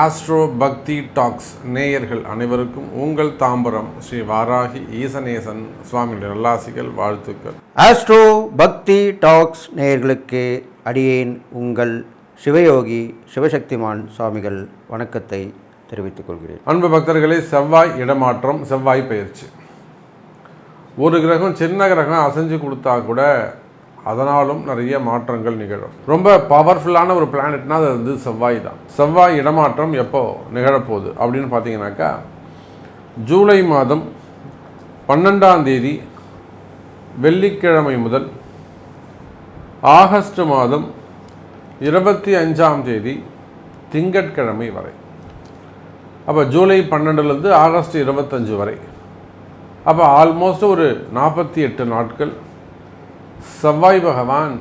Astro பக்தி tax நேயர்கள் அனைவருக்கும் உங்கள் தாம்பரம் ஸ்ரீ வாராகி ஈசனேசன் சுவாமியுடைய நல்லாசிகள் வாழ்த்துக்கள். ஆஸ்ட்ரோ பக்தி டாக்ஸ் நேயர்களுக்கு அடியேன் உங்கள் சிவயோகி சிவசக்திமான் சுவாமிகள் வணக்கத்தை தெரிவித்துக் கொள்கிறேன். அன்பு பக்தர்களே செவ்வாய் இடமாற்றம் செவ்வாய் பயிற்சி ஒரு கிரகம் சின்ன கிரகம் அசைஞ்சு கொடுத்தா கூட அதனாலும் நிறைய மாற்றங்கள் நிகழும். ரொம்ப பவர்ஃபுல்லான ஒரு பிளானட்னா அது வந்து செவ்வாய் தான். செவ்வாய் இடமாற்றம் எப்போ நிகழப்போகுது அப்படின்னு பார்த்தீங்கன்னாக்கா ஜூலை மாதம் பன்னெண்டாம் தேதி வெள்ளிக்கிழமை முதல் ஆகஸ்ட் மாதம் இருபத்தி அஞ்சாம் தேதி திங்கட்கிழமை வரை. அப்போ ஜூலை பன்னெண்டுலேருந்து ஆகஸ்ட் இருபத்தஞ்சு வரை. அப்போ ஆல்மோஸ்ட் ஒரு நாற்பத்தி எட்டு நாட்கள் செவ்வாய் பகவான்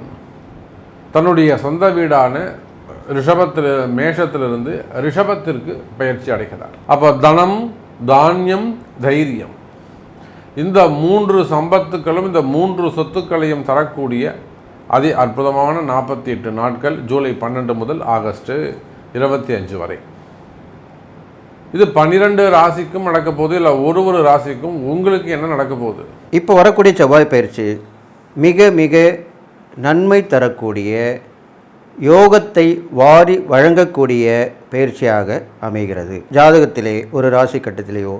தன்னுடைய சொந்த வீடான ரிஷபத்தில் மேஷத்திலிருந்து ரிஷபத்திற்கு பயிற்சி அடைகிறார். அப்போ தனம் தானியம் தைரியம். இந்த மூன்று சம்பத்துக்களும் இந்த மூன்று சொத்துக்களையும் தரக்கூடிய அதி அற்புதமான நாற்பத்தி எட்டு நாட்கள் ஜூலை பன்னெண்டு முதல் ஆகஸ்ட் இருபத்தி அஞ்சு வரை. இது பன்னிரெண்டு ராசிக்கும் நடக்க போகுது இல்லை ஒரு ஒரு ராசிக்கும் உங்களுக்கு என்ன நடக்க போகுது இப்போ வரக்கூடிய செவ்வாய் பயிற்சி மிக மிக நன்மை தரக்கூடிய யோகத்தை வாரி வழங்கக்கூடிய பயிற்சியாக அமைகிறது. ஜாதகத்திலே ஒரு ராசி கட்டத்திலேயோ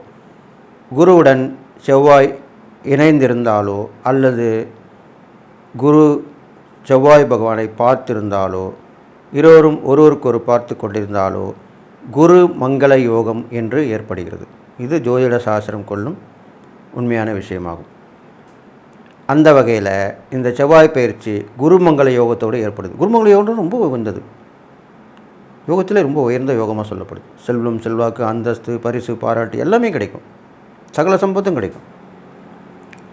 குருவுடன் செவ்வாய் இணைந்திருந்தாலோ அல்லது குரு செவ்வாய் பகவானை பார்த்திருந்தாலோ இருவரும் ஒருவருக்கொரு பார்த்து கொண்டிருந்தாலோ குரு மங்கள யோகம் என்று ஏற்படுகிறது. இது ஜோதிட சாஸ்திரம் கொள்ளும் உண்மையான விஷயமாகும். அந்த வகையில் இந்த செவ்வாய் பயிற்சி குருமங்கல யோகத்தோடு ஏற்படுது. குருமங்கல யோகம் ரொம்ப உயர்ந்தது. யோகத்தில் ரொம்ப உயர்ந்த யோகமாக சொல்லப்படுது. செல்வம் செல்வாக்கு அந்தஸ்து பரிசு பாராட்டு எல்லாமே கிடைக்கும். சகல சம்பத்தும் கிடைக்கும்.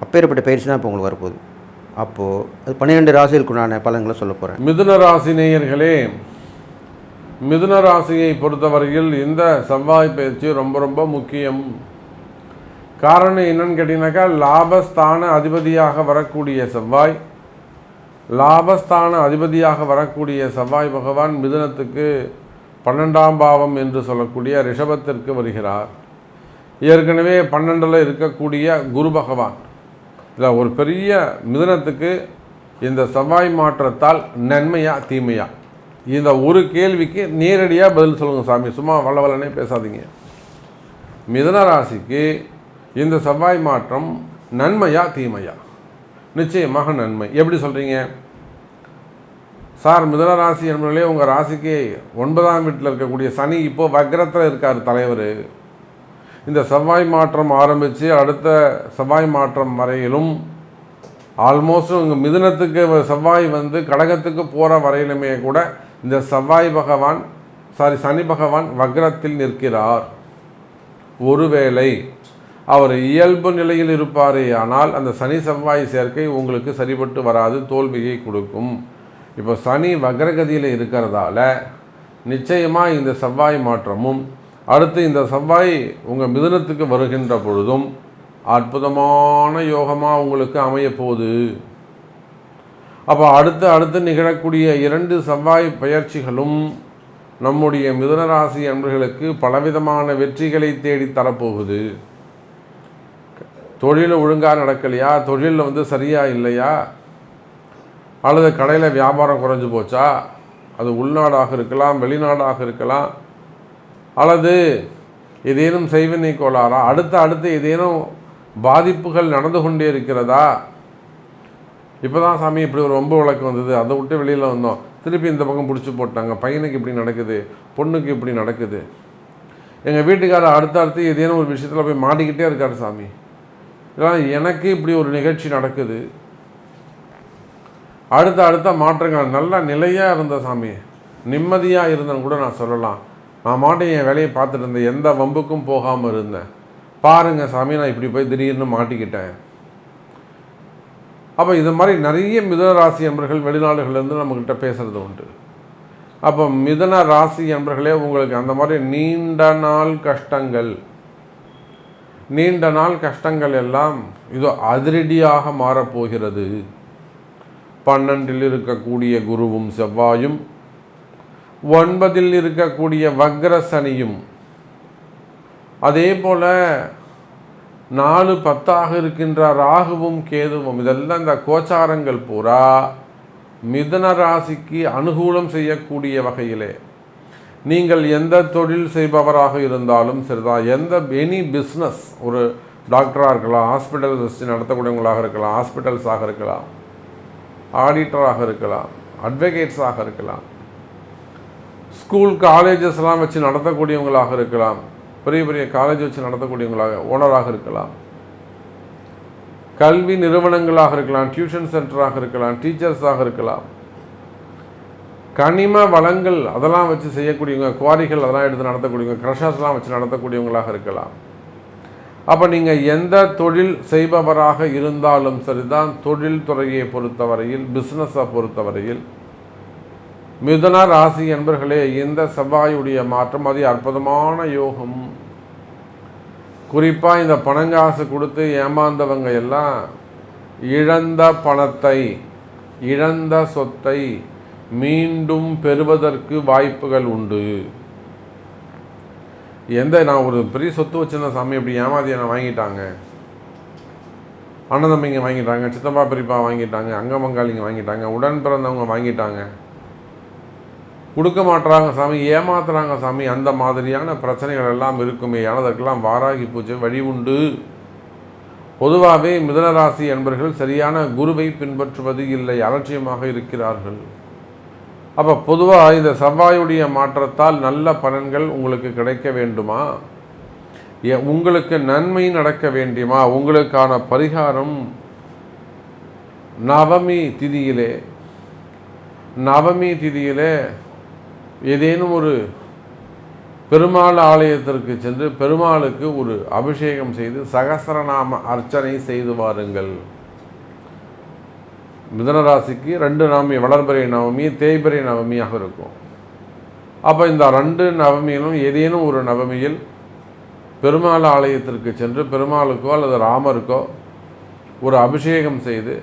அப்பேற்பட்ட பயிற்சி தான் இப்போ உங்களுக்கு வரப்போகுது. அப்போது அது பன்னிரெண்டு ராசிகளுக்குண்டான பலன்களை சொல்ல போகிறேன் மிதுன ராசி நேயர்களே மிதுன ராசியை பொறுத்தவரையில் இந்த செவ்வாய் பயிற்சி ரொம்ப ரொம்ப முக்கியம். காரணம் என்னன்னு கேட்டிங்கனாக்கா லாபஸ்தான அதிபதியாக வரக்கூடிய செவ்வாய் லாபஸ்தான அதிபதியாக வரக்கூடிய செவ்வாய் பகவான் மிதுனத்துக்கு பன்னெண்டாம் பாவம் என்று சொல்லக்கூடிய ரிஷபத்திற்கு வருகிறார். ஏற்கனவே பன்னெண்டில் இருக்கக்கூடிய குரு பகவான். இல்லை ஒரு பெரிய மிதுனத்துக்கு இந்த செவ்வாய் மாற்றத்தால் நன்மையா தீமையா? இந்த ஒரு கேள்விக்கு நேரடியாக பதில் சொல்லுங்கள் சாமி. சும்மா வல்லவலனே பேசாதீங்க. மிதன ராசிக்கு இந்த செவ்வாய் மாற்றம் நன்மையா தீமையா? நிச்சயமாக நன்மை. எப்படி சொல்கிறீங்க சார் மிதன ராசி என்பதிலே உங்கள் ராசிக்கு ஒன்பதாம் வீட்டில் இருக்கக்கூடிய சனி இப்போ வக்ரத்தில் இருக்கார் தலைவர். இந்த செவ்வாய் மாற்றம் ஆரம்பித்து அடுத்த செவ்வாய் மாற்றம் வரையிலும் ஆல்மோஸ்ட் உங்கள் மிதுனத்துக்கு செவ்வாய் வந்து கடகத்துக்கு போகிற வரையிலுமே கூட இந்த செவ்வாய் பகவான் சாரி சனி பகவான் வக்ரத்தில் நிற்கிறார். ஒருவேளை அவர் இயல்பு நிலையில் இருப்பாரே ஆனால் அந்த சனி செவ்வாய் சேர்க்கை உங்களுக்கு சரிபட்டு வராது தோல்வியை கொடுக்கும். இப்போ சனி வக்ரகதியில் இருக்கிறதால நிச்சயமாக இந்த செவ்வாய் மாற்றமும் அடுத்து இந்த செவ்வாய் உங்கள் மிதுனத்துக்கு வருகின்ற பொழுதும் அற்புதமான யோகமாக உங்களுக்கு அமையப்போகுது அப்போ அடுத்து அடுத்து நிகழக்கூடிய இரண்டு செவ்வாய் பயிற்சிகளும் நம்முடைய மிதுனராசி அன்பர்களுக்கு பலவிதமான வெற்றிகளை தேடி தரப்போகுது. தொழில் ஒழுங்காக நடக்கலையா? தொழிலில் வந்து சரியாக இல்லையா? அல்லது கடையில் வியாபாரம் குறைஞ்சு போச்சா? அது உள்நாடாக இருக்கலாம் வெளிநாடாக இருக்கலாம். அல்லது ஏதேனும் செய்வினை கோளாறா? அடுத்த அடுத்து ஏதேனும் பாதிப்புகள் நடந்து கொண்டே இருக்கிறதா? இப்போ தான் சாமி இப்படி ஒரு ரொம்ப வழக்கு வந்தது. அதை விட்டு வெளியில் வந்தோம். திருப்பி இந்த பக்கம் பிடிச்சி போட்டாங்க. பையனுக்கு இப்படி நடக்குது. பொண்ணுக்கு இப்படி நடக்குது. எங்கள் வீட்டுக்காரர் அடுத்த அடுத்து ஏதேனும் ஒரு விஷயத்தில் போய் மாட்டிக்கிட்டே இருக்கார் சாமி. இதெல்லாம் எனக்கு இப்படி ஒரு நிகழ்ச்சி நடக்குது. அடுத்த அடுத்த மாற்றங்கள். நல்ல நிலையாக இருந்த சாமி. நிம்மதியாக இருந்தேன்னு கூட நான் சொல்லலாம். நான் மாட்டேன் என் வேலையை பார்த்துட்டு இருந்தேன். எந்த வம்புக்கும் போகாமல் இருந்தேன். பாருங்கள் சாமி நான் இப்படி போய் திடீர்னு மாட்டிக்கிட்டேன். அப்போ இது மாதிரி நிறைய மிதன ராசி அன்பர்கள் வெளிநாடுகள்லேருந்து நம்மக்கிட்ட பேசுகிறது உண்டு. அப்போ மிதன ராசி என்பர்களே உங்களுக்கு அந்த மாதிரி நீண்ட நாள் கஷ்டங்கள் நீண்ட நாள் கஷ்டங்கள் எல்லாம் இதோ அதிரடியாக மாறப்போகிறது. பன்னெண்டில் இருக்கக்கூடிய குருவும் செவ்வாயும் ஒன்பதில் இருக்கக்கூடிய வக்ர சனியும். அதே போல் நாலு பத்தாக இருக்கின்ற ராகுவும் கேதுவும் இதெல்லாம் இந்த கோச்சாரங்கள் பூரா மிதன ராசிக்கு அனுகூலம் செய்யக்கூடிய வகையிலே. நீங்கள் எந்த தொழில் செய்பவராக இருந்தாலும் சரிதான். எந்த எனி பிஸ்னஸ் ஒரு டாக்டராக இருக்கலாம் ஹாஸ்பிட்டல் வச்சு நடத்தக்கூடியவங்களாக இருக்கலாம் ஹாஸ்பிட்டல்ஸாக இருக்கலாம் ஆடிட்டராக இருக்கலாம் அட்வொகேட்ஸாக இருக்கலாம் ஸ்கூல் காலேஜஸ்லாம் வச்சு நடத்தக்கூடியவங்களாக இருக்கலாம் பெரிய பெரிய காலேஜ் வச்சு நடத்தக்கூடியவங்களாக ஓனராக இருக்கலாம் கல்வி நிறுவனங்களாக இருக்கலாம் டியூஷன் சென்டராக இருக்கலாம் டீச்சர்ஸாக இருக்கலாம் கனிம வளங்கள் அதெல்லாம் வச்சு செய்யக்கூடியவங்க குவாரிகள் அதெல்லாம் எடுத்து நடத்தக்கூடியவங்க க்ரஷர்ஸ்லாம் வச்சு நடத்தக்கூடியவங்களாக இருக்கலாம். அப்போ நீங்கள் எந்த தொழில் செய்பவராக இருந்தாலும் சரிதான் தொழில் துறையை பொறுத்தவரையில் பிஸ்னஸை பொறுத்தவரையில் மிதுன ராசி என்பர்களே இந்த செவ்வாயுடைய மாற்றம் அது அற்புதமான யோகம். குறிப்பாக இந்த பணங்காசு கொடுத்து ஏமாந்தவங்க எல்லாம் இழந்த பணத்தை இழந்த சொத்தை மீண்டும் பெறுவதற்கு வாய்ப்புகள் உண்டு. எந்த நான் ஒரு பெரிய சொத்து வச்சிருந்த சாமி அப்படி ஏமாதி என்னை வாங்கிட்டாங்க. அண்ணதம்பிங்க வாங்கிட்டாங்க சித்தப்பா பெரியப்பா வாங்கிட்டாங்க அங்க பங்காளிங்க வாங்கிட்டாங்க உடன் பிறந்தவங்க வாங்கிட்டாங்க. கொடுக்க மாட்டுறாங்க சாமி ஏமாத்துறாங்க சாமி அந்த மாதிரியான பிரச்சனைகள் எல்லாம் இருக்குமே அதற்கெல்லாம் வாராகி பூஜை வழி உண்டு. பொதுவாகவே மிதனராசி என்பர்கள் சரியான குருவை பின்பற்றுவது இல்லை அலட்சியமாக இருக்கிறார்கள். அப்போ பொதுவாக இந்த செவ்வாயுடைய மாற்றத்தால் நல்ல பலன்கள் உங்களுக்கு கிடைக்க வேண்டுமா? எ- உங்களுக்கு நன்மை நடக்க வேண்டுமா? உங்களுக்கான பரிகாரம் நவமி திதியிலே நவமி திதியிலே ஏதேனும் ஒரு பெருமாள் ஆலயத்திற்கு சென்று பெருமாளுக்கு ஒரு அபிஷேகம் செய்து சகசரநாம அர்ச்சனை செய்து வாருங்கள். மிதனராசிக்கு ரெண்டு நவமி வளர்பிறை நவமி தேய்பிறை நவமியாக இருக்கும். அப்போ இந்த ரெண்டு நவமியிலும் ஏதேனும் ஒரு நவமியில் பெருமாள் ஆலயத்திற்கு சென்று பெருமாளுக்கோ அல்லது ராமருக்கோ ஒரு அபிஷேகம் செய்து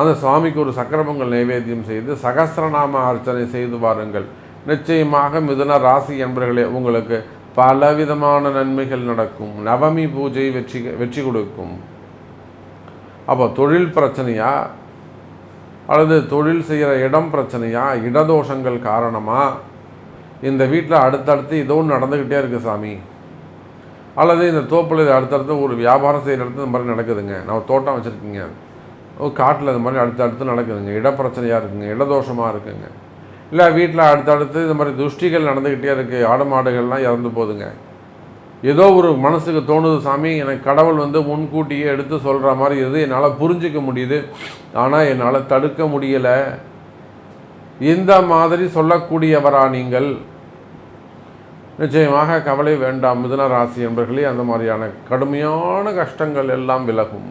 அந்த சுவாமிக்கு ஒரு சக்கரமங்கள் நைவேத்தியம் செய்து சகசிரநாம அர்ச்சனை செய்து வாருங்கள். நிச்சயமாக மிதுன ராசி என்பர்களே உங்களுக்கு பலவிதமான நன்மைகள் நடக்கும். நவமி பூஜை வெற்றி வெற்றி கொடுக்கும். அப்போ தொழில் பிரச்சனையாக அல்லது தொழில் செய்கிற இடம் பிரச்சனையா இடதோஷங்கள் காரணமாக இந்த வீட்டில் அடுத்தடுத்து ஏதோ ஒன்று நடந்துக்கிட்டே இருக்குது சாமி. அல்லது இந்த தோப்பில் இது அடுத்தடுத்து ஒரு வியாபாரம் செய்கிற இடத்துல இந்த மாதிரி நடக்குதுங்க. நான் தோட்டம் வச்சுருக்கீங்க. ஒரு காட்டில் இந்த மாதிரி அடுத்தடுத்து நடக்குதுங்க. இடப்பிரச்சனையாக இருக்குங்க இடதோஷமாக இருக்குங்க. இல்லை வீட்டில் அடுத்தடுத்து இந்த மாதிரி துஷ்டிகள் நடந்துக்கிட்டே இருக்குது ஆடு மாடுகள்லாம் இறந்து போகுதுங்க. ஏதோ ஒரு மனசுக்கு தோணுது சாமி எனக்கு கடவுள் வந்து முன்கூட்டியே எடுத்து சொல்கிற மாதிரி இது என்னால் புரிஞ்சிக்க முடியுது. ஆனால் என்னால் தடுக்க முடியலை. இந்த மாதிரி சொல்லக்கூடியவரா நீங்கள்? நிச்சயமாக கவலை வேண்டாம் மிதுன ராசி என்பர்களே. அந்த மாதிரியான கடுமையான கஷ்டங்கள் எல்லாம் விலகும்.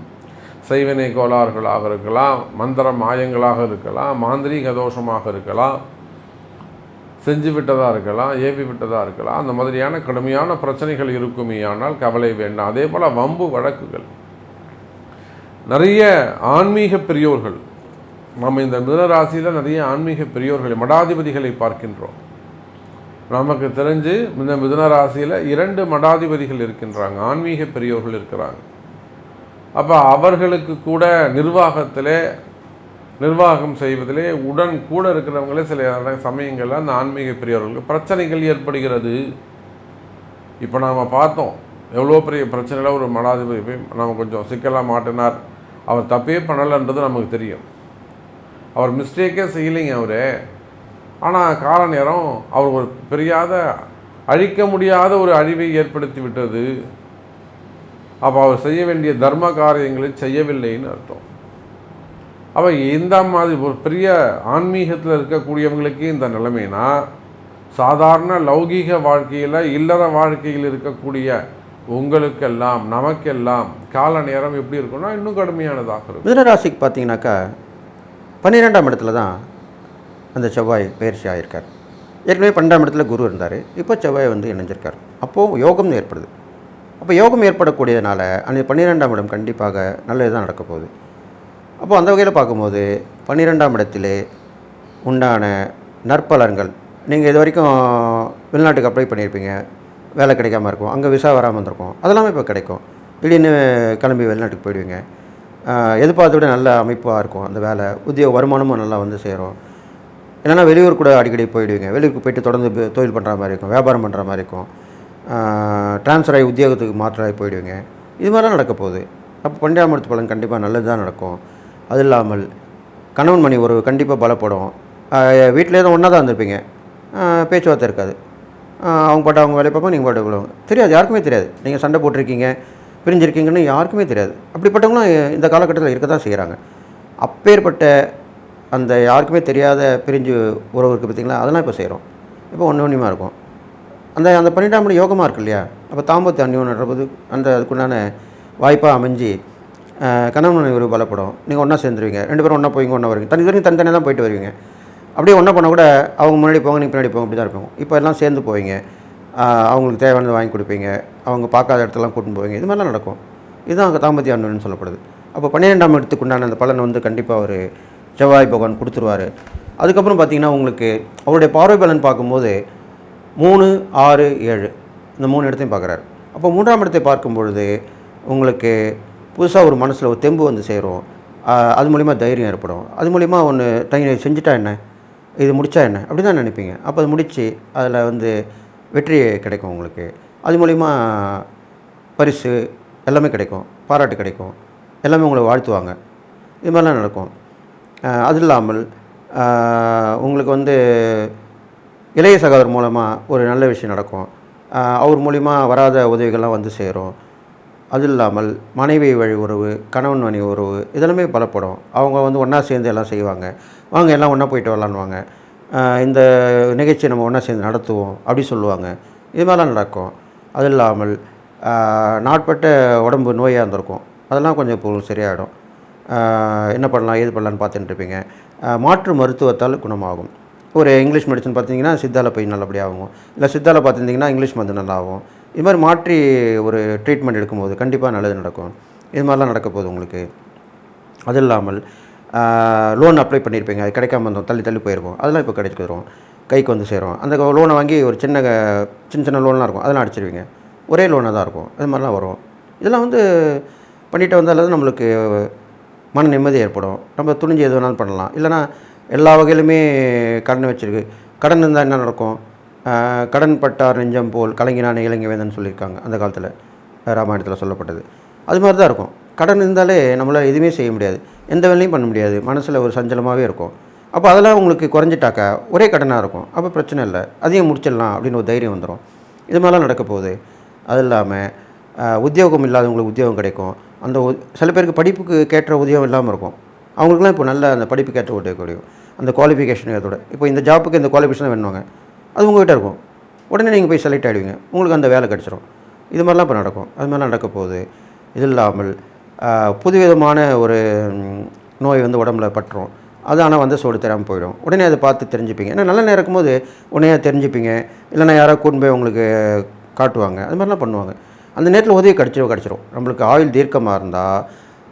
செய்வினை கோளாறுகளாக இருக்கலாம் மந்திர மாயங்களாக இருக்கலாம் மாந்திரீக தோஷமாக இருக்கலாம். செஞ்சு விட்டதாக இருக்கலாம் ஏவி விட்டதாக இருக்கலாம் அந்த மாதிரியான கடுமையான பிரச்சனைகள் இருக்குமே ஆனால் கவலை வேண்டாம். அதே போல் வம்பு வழக்குகள். நிறைய ஆன்மீக பெரியோர்கள் நம்ம இந்த மிதனராசியில் நிறைய ஆன்மீக பெரியோர்களை மடாதிபதிகளை பார்க்கின்றோம். நமக்கு தெரிஞ்சு இந்த மிதனராசியில் இரண்டு மடாதிபதிகள் இருக்கின்றாங்க ஆன்மீக பெரியோர்கள் இருக்கிறாங்க. அப்போ அவர்களுக்கு கூட நிர்வாகத்திலே நிர்வாகம் செய்வதிலே உடன் கூட இருக்கிறவங்களே சில சமயங்களில் அந்த ஆன்மீக பெரியவர்களுக்கு பிரச்சனைகள் ஏற்படுகிறது. இப்போ நாம் பார்த்தோம் எவ்வளோ பெரிய பிரச்சனையில் ஒரு மடாதிபதி போய் நம்ம கொஞ்சம் சிக்கலாக மாட்டினார். அவர் தப்பே பண்ணலைன்றது நமக்கு தெரியும். அவர் மிஸ்டேக்கே செய்யலைங்க அவர். ஆனால் கால நேரம் அவர் ஒரு பெரியாத அழிக்க முடியாத ஒரு அழிவை ஏற்படுத்தி விட்டது. அப்போ அவர் செய்ய வேண்டிய தர்ம காரியங்களை செய்யவில்லைன்னு அர்த்தம். அப்போ இந்த மாதிரி ஒரு பெரிய ஆன்மீகத்தில் இருக்கக்கூடியவங்களுக்கு இந்த நிலைமைனா சாதாரண லௌகீக வாழ்க்கையில் இல்லற வாழ்க்கையில் இருக்கக்கூடிய உங்களுக்கெல்லாம் நமக்கெல்லாம் கால நேரம் எப்படி இருக்கும்னா இன்னும் கடுமையானதாக இருக்கும். மிதனராசிக்கு பார்த்தீங்கன்னாக்கா பன்னிரெண்டாம் இடத்துல தான் அந்த செவ்வாய் பயிற்சி ஆகியிருக்கார் ஏற்கனவே பன்னெண்டாம் இடத்துல குரு இருந்தார். இப்போ செவ்வாய் வந்து இணைஞ்சிருக்கார். அப்போது யோகம் ஏற்படுது. அப்போ யோகம் ஏற்படக்கூடியதுனால அந்த பன்னிரெண்டாம் இடம் கண்டிப்பாக நல்லது தான் நடக்க போகுது. அப்போ அந்த வகையில் பார்க்கும்போது பன்னிரெண்டாம் இடத்திலே உண்டான நற்பலன்கள் நீங்கள் இது வரைக்கும் வெளிநாட்டுக்கு அப்ளை பண்ணியிருப்பீங்க வேலை கிடைக்காம இருக்கும் அங்கே விசா வராமல் இருந்திருக்கும் அதெல்லாமே இப்போ கிடைக்கும். திடீர்னு கிளம்பி வெளிநாட்டுக்கு போயிடுவீங்க. ஆஹ் எதிர்பார்த்த விட நல்ல அமைப்பாக இருக்கும் அந்த வேலை உத்தியோக வருமானமும் நல்லா வந்து சேரும். இல்லைன்னா வெளியூர் கூட அடிக்கடி போயிடுவீங்க வெளியூருக்கு போயிட்டு தொடர்ந்து தொழில் பண்ணுற மாதிரி இருக்கும் வியாபாரம் பண்ணுற மாதிரி இருக்கும். ட்ரான்ஸ்ஃபர் ஆகி உத்தியோகத்துக்கு மாற்றாகி போயிடுவீங்க. இது மாதிரிலாம் நடக்க போகுது. அப்போ பண்டியாமரத்து பலன் கண்டிப்பாக நல்லது தான் நடக்கும். அது இல்லாமல் கணவன் மணி உறவு கண்டிப்பாக பலப்படும். வீட்டிலே தான் ஒன்றா தான் இருந்திருப்பீங்க. பேச்சுவார்த்தை இருக்காது. அவங்க பாட்டு அவங்க வேலை பார்ப்போம் நீங்கள் பாட்டு விழுவாங்க தெரியாது யாருக்குமே தெரியாது. நீங்கள் சண்டை போட்டிருக்கீங்க பிரிஞ்சிருக்கீங்கன்னு யாருக்குமே தெரியாது. அப்படிப்பட்டவங்களும் இந்த காலகட்டத்தில் இருக்க தான் செய்கிறாங்க அப்பேற்பட்ட அந்த யாருக்குமே தெரியாத பிரிஞ்சு உறவு இருக்குது பார்த்திங்களா? அதெல்லாம் இப்போ செய்கிறோம் இப்போ ஒன்று ஒன்றுமா இருக்கும். அந்த அந்த பன்னிரெண்டாம் மணி யோகமாக இருக்கு இல்லையா? அப்போ தாம்பத்து அந்யோன்ற அந்த அதுக்குண்டான வாய்ப்பாக அமைஞ்சு கணவன் மனைவி உறவு பலப்படும். நீங்கள் ஒன்றா சேர்ந்துருவீங்க. ரெண்டு பேரும் ஒன்றா போய்ங்க ஒன்றா வருவீங்க. தனி தனி தனித்தனியாக தான் போயிட்டு வருவீங்க. அப்படியே ஒன்றா பண்ணால் கூட அவங்க முன்னாடி போங்க நீங்கள் பின்னாடி போங்க அப்படி தான் இருப்போம் இப்போ எல்லாம் சேர்ந்து போவீங்க. அவங்களுக்கு தேவையானது வாங்கி கொடுப்பீங்க. அவங்க பார்க்காத இடத்துலாம் கூட்டின்னு போவீங்க. இது மாதிரிலாம் நடக்கும். இதுதான் அங்கே தாம்பத்திய அன்புன்னு சொல்லப்படுது. அப்போ பன்னிரெண்டாம் இடத்துக்கு உண்டான அந்த பலன் வந்து கண்டிப்பாக ஒரு செவ்வாய் பகவான் கொடுத்துருவாரு. அதுக்கப்புறம் பார்த்தீங்கன்னா உங்களுக்கு அவருடைய பார்வை பலன் பார்க்கும்போது மூணு ஆறு ஏழு. இந்த மூணு இடத்தையும் பார்க்குறாரு. அப்போ மூன்றாம் இடத்தை பார்க்கும் பொழுது உங்களுக்கு புதுசாக ஒரு மனசில் ஒரு தெம்பு வந்து சேரும். அது மூலிமா தைரியம் ஏற்படும். அது மூலிமா ஒன்று தை செஞ்சுட்டா என்ன? இது முடித்தா என்ன? அப்படி தான் நினைப்பீங்க. அப்போ அது முடித்து அதில் வந்து வெற்றி கிடைக்கும் உங்களுக்கு. அது மூலிமா பரிசு எல்லாமே கிடைக்கும். பாராட்டு கிடைக்கும். எல்லாமே உங்களை வாழ்த்துவாங்க. இது மாதிரிலாம் நடக்கும். அது இல்லாமல் உங்களுக்கு வந்து இளைய சகோதரர் மூலமாக ஒரு நல்ல விஷயம் நடக்கும். அவர் மூலிமா வராத உதவிகள்லாம் வந்து சேரும். அது இல்லாமல் மனைவி வழி உறவு கணவன் மனைவி உறவு இதெல்லாமே பலப்படும். அவங்க வந்து ஒன்றா சேர்ந்து எல்லாம் செய்வாங்க. வாங்க எல்லாம் ஒன்றா போயிட்டு வரலான்வாங்க இந்த நிகழ்ச்சியை நம்ம ஒன்றா சேர்ந்து நடத்துவோம் அப்படி சொல்லுவாங்க. இது மாதிரிலாம் நடக்கும். அது இல்லாமல் நாட்பட்ட உடம்பு நோயாக இருந்திருக்கும். அதெல்லாம் கொஞ்சம் இப்போ சரியாயிடும். என்ன பண்ணலாம் ஏது பண்ணலான்னு பார்த்துட்டு இருப்பீங்க. மாற்று மருத்துவத்தால் குணமாகும். ஒரு இங்கிலீஷ் மெடிசன் பார்த்தீங்கன்னா சித்தாவில் போய் நல்லபடியாகும் இல்லை சித்தாவில் பார்த்துருந்தீங்கன்னா இங்கிலீஷ் மருந்து நல்லாகும். இது மாதிரி மாற்றி ஒரு ட்ரீட்மெண்ட் எடுக்கும்போது கண்டிப்பாக நல்லது நடக்கும். இது மாதிரிலாம் நடக்க போகுது உங்களுக்கு. அது இல்லாமல் லோன் அப்ளை பண்ணியிருப்பீங்க அது கிடைக்காம இருந்தோம் தள்ளி தள்ளி போயிருக்கும் அதெல்லாம் இப்போ கிடைச்சிக்கிறோம் கைக்கு வந்து சேரும். அந்த லோனை வாங்கி ஒரு சின்ன க- சின்ன சின்ன லோன்லாம் இருக்கும். அதெல்லாம் அடிச்சிருவீங்க. ஒரே லோனாக தான் இருக்கும். இது மாதிரிலாம் வரும். இதெல்லாம் வந்து பண்ணிட்டு வந்தாலும் நம்மளுக்கு மன நிம்மதி ஏற்படும். நம்ம துணிஞ்சு எது வேணாலும் பண்ணலாம். இல்லைனா எல்லா வகையிலுமே கடன் வச்சுருக்கு. கடன் இருந்தால் என்ன நடக்கும்? கடன் பட்டார் நெஞ்சம் போல் கலங்கினான இலங்கை வேந்தன் சொல்லியிருக்காங்க. அந்த காலத்தில் ராமாயணத்தில் சொல்லப்பட்டது. அது மாதிரி தான் இருக்கும். கடன் இருந்தாலே நம்மளால் எதுவுமே செய்ய முடியாது. எந்த வேலையும் பண்ண முடியாது. மனசில் ஒரு சஞ்சலமாகவே இருக்கும். அப்போ அதெல்லாம் உங்களுக்கு குறைஞ்சிட்டாக்கா ஒரே கடனாக இருக்கும். அப்போ பிரச்சனை இல்லை. அதையும் முடிச்சிடலாம் அப்படின்னு ஒரு தைரியம் வந்துடும் இது மாதிரிலாம் நடக்க போகுது. அது இல்லாமல் உத்தியோகம் இல்லாதவங்களுக்கு உத்தியோகம் கிடைக்கும். அந்த சில பேருக்கு படிப்புக்கு கேட்ட உத்தியோகம் இல்லாமல் இருக்கும். அவங்களுக்குலாம் இப்போ நல்ல அந்த படிப்பு ஏற்ற உத்தியோகம் கிடைக்கும். அந்த குவாலிஃபிகேஷன் இதோட இப்போ இந்த ஜாப்புக்கு இந்த குவாலிஃபிகேஷன் வேணுவாங்க. அது உங்கள்கிட்ட இருக்கும். உடனே நீங்கள் போய் செலக்ட் ஆகிடுவீங்க உங்களுக்கு அந்த வேலை கிடச்சிரும். இது மாதிரிலாம் இப்போ நடக்கும். அது மாதிரிலாம் நடக்க போகுது. இது இல்லாமல் புதுவிதமான ஒரு நோய் வந்து உடம்புல பட்டுரும். அது ஆனால் வந்து சோடு தெரியாமல் போயிடும். உடனே அதை பார்த்து தெரிஞ்சுப்பீங்க. ஏன்னா நல்ல நேரம் இருக்கும்போது உடனே தெரிஞ்சுப்பீங்க. இல்லைன்னா யாராவது கூட்டு போய் உங்களுக்கு காட்டுவாங்க. அது மாதிரிலாம் பண்ணுவாங்க. அந்த நேரத்தில் உதவி கிடச்சிரும் கிடச்சிரும். நம்மளுக்கு ஆயுள் தீர்க்கமாக இருந்தால்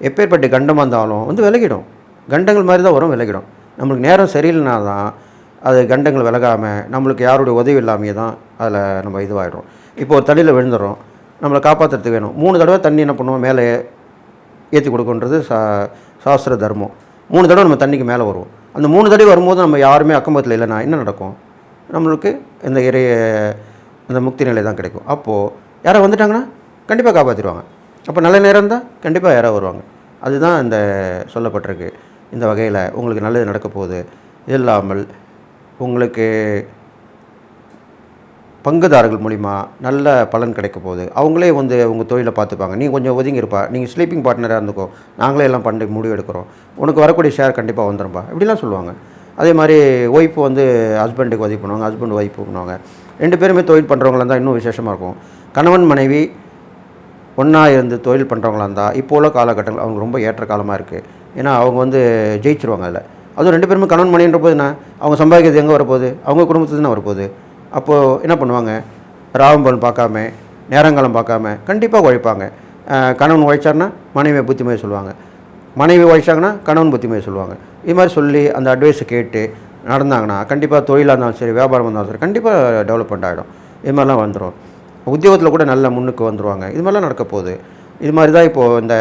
எப்பேற்பட்ட கண்டமாக இருந்தாலும் வந்து விலகிடும். கண்டங்கள் மாதிரி தான் வரும் விலகிடும். நம்மளுக்கு நேரம் சரியில்லைனா தான் அது கண்டங்கள் விலகாமல் நம்மளுக்கு யாருடைய உதவி இல்லாமையே தான் அதில் நம்ம இதுவாகிடும் இப்போ ஒரு தண்ணியில் விழுந்துடும் நம்மளை காப்பாற்றுறதுக்கு வேணும். மூணு தடவை தண்ணி என்ன பண்ணுவோம்? மேலே ஏற்றி கொடுக்குன்றது சா சாஸ்திர தர்மம். மூணு தடவை நம்ம தண்ணிக்கு மேலே வருவோம். அந்த மூணு தடவை வரும்போது நம்ம யாருமே அக்கம்பத்தில் இல்லைன்னா என்ன நடக்கும்? நம்மளுக்கு இந்த இறைய அந்த முக்தி நிலை தான் கிடைக்கும். அப்போது யாராவது வந்துட்டாங்கன்னா கண்டிப்பாக காப்பாற்றிடுவாங்க அப்போ நல்ல நேரம் தான் கண்டிப்பாக யாராவது வருவாங்க. அதுதான் இந்த சொல்லப்பட்டிருக்கு. இந்த வகையில் உங்களுக்கு நல்லது நடக்க போகுது. இது இல்லாமல் உங்களுக்கு பங்குதாரர்கள் மூலிமா நல்ல பலன் கிடைக்க போகுது. அவங்களே வந்து உங்கள் தொழிலை பார்த்துப்பாங்க. நீ கொஞ்சம் ஒதுங்கி இருப்பா நீங்கள் ஸ்லீப்பிங் பார்ட்னராக இருந்துக்கோ. நாங்களே எல்லாம் பண்ணி முடிவு எடுக்கிறோம். உனக்கு வரக்கூடிய ஷேர் கண்டிப்பாக வந்துடும்பா இப்படிலாம் சொல்லுவாங்க. அதே மாதிரி ஒய்ஃப் வந்து ஹஸ்பண்டுக்கு உதவி பண்ணுவாங்க. ஹஸ்பண்ட் ஒய்ஃப் பண்ணுவாங்க. ரெண்டு பேருமே தொழில் பண்ணுறவங்களா இருந்தால் இன்னும் விசேஷமாக இருக்கும். கணவன் மனைவி ஒன்றா இருந்து தொழில் பண்ணுறவங்களா இருந்தால் இப்போ உள்ள காலகட்டங்கள் அவங்க ரொம்ப ஏற்ற காலமாக இருக்குது ஏன்னா அவங்க வந்து ஜெயிச்சிருவாங்க அதில். அதுவும் ரெண்டு பேருமே கணவன் மனைன்ற போது என்ன? அவங்க சம்பாதிக்கிறது எங்கே வரப்போகுது? அவங்க குடும்பத்துக்கு தான் வரப்போகுது? அப்போது என்ன பண்ணுவாங்க? ராவம்பல் பார்க்காம நேரங்காலம் பார்க்காம கண்டிப்பாக உழைப்பாங்க. கணவன் உழைச்சாருன்னா மனைவியை புத்திமையை சொல்லுவாங்க. மனைவி உழைச்சாங்கன்னா கணவன் புத்திமையை சொல்லுவாங்க. இது மாதிரி சொல்லி அந்த அட்வைஸை கேட்டு நடந்தாங்கன்னா கண்டிப்பாக தொழிலாக இருந்தாலும் சரி வியாபாரம் இருந்தாலும் சரி கண்டிப்பாக டெவலப்மெண்ட் ஆகிடும் இது மாதிரிலாம் வந்துடும் உத்தியோகத்தில் கூட நல்ல முன்னுக்கு வந்துடுவாங்க இது மாதிரிலாம் நடக்க போகுது. இது மாதிரி தான் இப்போது இந்த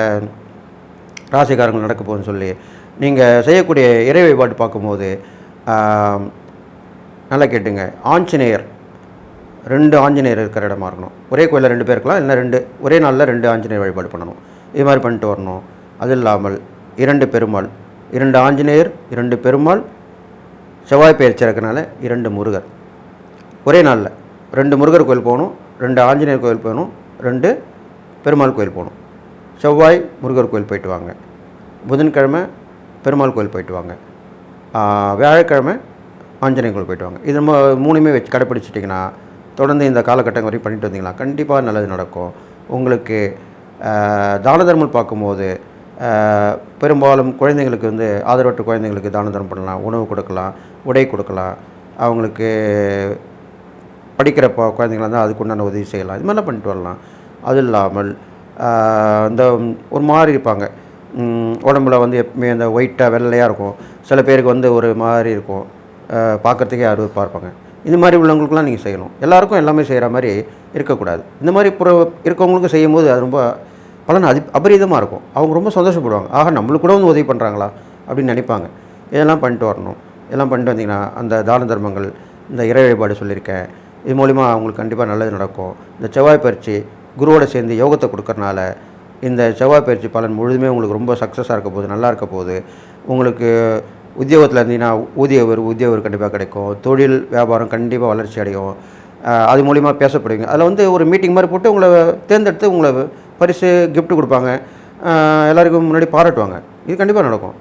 ராசிக்காரங்கள் நடக்க போகுதுன்னு சொல்லி நீங்கள் செய்யக்கூடிய இறை வழிபாடு பார்க்கும்போது நல்லா கேட்டுங்க. ஆஞ்சநேயர் ரெண்டு ஆஞ்சநேயர் இருக்கிற இடமா இருக்கணும். ஒரே கோயிலில் ரெண்டு பேர் இருக்கலாம் இல்லை ரெண்டு ஒரே நாளில் ரெண்டு ஆஞ்சநேயர் வழிபாடு பண்ணணும். இது மாதிரி பண்ணிட்டு வரணும். அது இல்லாமல் இரண்டு பெருமாள் இரண்டு ஆஞ்சநேயர் இரண்டு பெருமாள் செவ்வாய் பயிற்சி இருக்கிறனால இரண்டு முருகர். ஒரே நாளில் ரெண்டு முருகர் கோயில் போகணும் ரெண்டு ஆஞ்சநேயர் கோயில் போகணும் ரெண்டு பெருமாள் கோயில் போகணும். செவ்வாய் முருகர் கோயில் போயிட்டு வாங்க. புதன்கிழமை பெருமாள் கோயில் போயிட்டு வாங்க. வியாழக்கிழமை ஆஞ்சநேயர் கோயில் போயிட்டு வாங்க. இது நம்ம மூணுமே வச்சு கடைப்பிடிச்சிட்டிங்கன்னா தொடர்ந்து இந்த காலகட்டம் வரையும் பண்ணிட்டு வந்தீங்கன்னா கண்டிப்பாக நல்லது நடக்கும். உங்களுக்கு தான தர்மம் பார்க்கும்போது பெரும்பாலும் குழந்தைங்களுக்கு வந்து ஆதரவற்ற குழந்தைங்களுக்கு தான தர்மம் பண்ணலாம் உணவு கொடுக்கலாம் உடை கொடுக்கலாம். அவங்களுக்கு படிக்கிற குழந்தைங்களா இருந்தால் அதுக்கு உண்டான உதவி செய்யலாம். இது மாதிரிலாம் பண்ணிட்டு வரலாம். அது இல்லாமல் இந்த ஒரு மாதிரி இருப்பாங்க. உடம்புல வந்து எப்பவுமே அந்த ஒயிட்டாக வெள்ளையாக இருக்கும். சில பேருக்கு வந்து ஒரு மாதிரி இருக்கும். பார்க்குறதுக்கே பார்க்கறதுக்கே இருப்பாங்க. இந்த மாதிரி உள்ளவங்களுக்குலாம் நீங்கள் செய்யணும் எல்லாருக்கும் எல்லாமே செய்கிற மாதிரி இருக்கக்கூடாது. இந்த மாதிரி புற இருக்கவங்களுக்கும் செய்யும்போது அது ரொம்ப பலன் அதி அபரீதமாக இருக்கும். அவங்க ரொம்ப சந்தோஷப்படுவாங்க. ஆக நம்மளுக்கு கூட வந்து உதவி பண்ணுறாங்களா அப்படின்னு நினைப்பாங்க. இதெல்லாம் பண்ணிட்டு வரணும். இதெல்லாம் பண்ணிட்டு வந்தீங்கன்னா அந்த தான தர்மங்கள் இந்த இறை வழிபாடு சொல்லியிருக்கேன். இது மூலிமா அவங்களுக்கு கண்டிப்பாக நல்லது நடக்கும். இந்த செவ்வாய் பயிற்சி குருவோட சேர்ந்து யோகத்தை கொடுக்கறனால இந்த செவ்வாய் பயிற்சி பலன் முழுதுமே உங்களுக்கு ரொம்ப சக்ஸஸாக இருக்க போகுது நல்லா இருக்க போகுது. உங்களுக்கு உத்தியோகத்தில் இருந்தீங்கன்னா ஊதிய உயர்வு உத்தியோக உயர்வு கண்டிப்பாக கிடைக்கும். தொழில் வியாபாரம் கண்டிப்பாக வளர்ச்சி அடையும். அது மூலிமா பேசப்படுவீங்க. அதில் வந்து ஒரு மீட்டிங் மாதிரி போட்டு உங்களை தேர்ந்தெடுத்து உங்களை பரிசு கிஃப்ட் கொடுப்பாங்க. எல்லாருக்கும் முன்னாடி பாராட்டுவாங்க. இது கண்டிப்பாக நடக்கும்.